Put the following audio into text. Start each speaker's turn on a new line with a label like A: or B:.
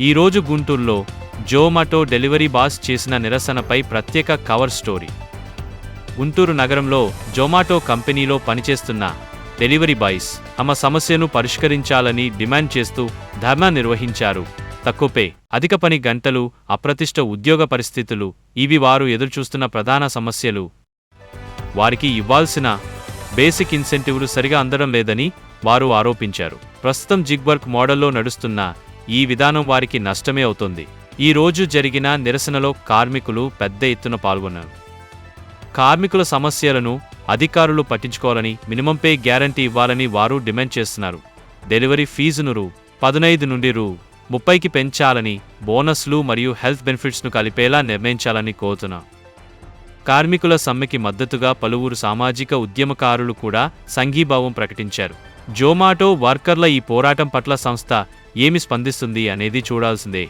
A: ఈరోజు గుంటూరులో Zomato delivery boss చేసిన నిరసనపై ప్రత్యేక కవర్ స్టోరీ. గుంటూరు నగరంలో జొమాటో కంపెనీలో పనిచేస్తున్న డెలివరీ బాయ్స్ తమ సమస్యను పరిష్కరించాలని డిమాండ్ చేస్తూ ధర్నా నిర్వహించారు. తక్కువపే అధిక పని గంటలు అప్రతిష్ట ఉద్యోగ పరిస్థితులు ఇవి వారు ఎదురుచూస్తున్న ప్రధాన సమస్యలు. వారికి ఇవ్వాల్సిన బేసిక్ ఇన్సెంటివ్లు సరిగా అందడం లేదని వారు ఆరోపించారు. ప్రస్తుతం జిగ్వర్క్ మోడల్లో నడుస్తున్న ఈ విధానం వారికి నష్టమే అవుతుంది. ఈ రోజు జరిగిన నిరసనలో కార్మికులు పెద్ద ఎత్తున పాల్గొన్నారు. కార్మికుల సమస్యలను అధికారులు పట్టించుకోవాలని మినిమం పే గ్యారంటీ ఇవ్వాలని వారు డిమాండ్ చేస్తున్నారు. డెలివరీ ఫీజును రూ. పదునైదు నుండి రూ. ముప్పైకి పెంచాలని బోనస్లు మరియు హెల్త్ బెనిఫిట్స్ను కలిపేలా నిర్ణయించాలని కోరుతున్నారు కార్మికుల సమ్మెకి మద్దతుగా పలువురు సామాజిక ఉద్యమకారులు కూడా సంఘీభావం ప్రకటించారు. జోమాటో వర్కర్ల ఈ పోరాటం పట్ల సంస్థ ఏమి స్పందిస్తుంది అనేది చూడాల్సిందే.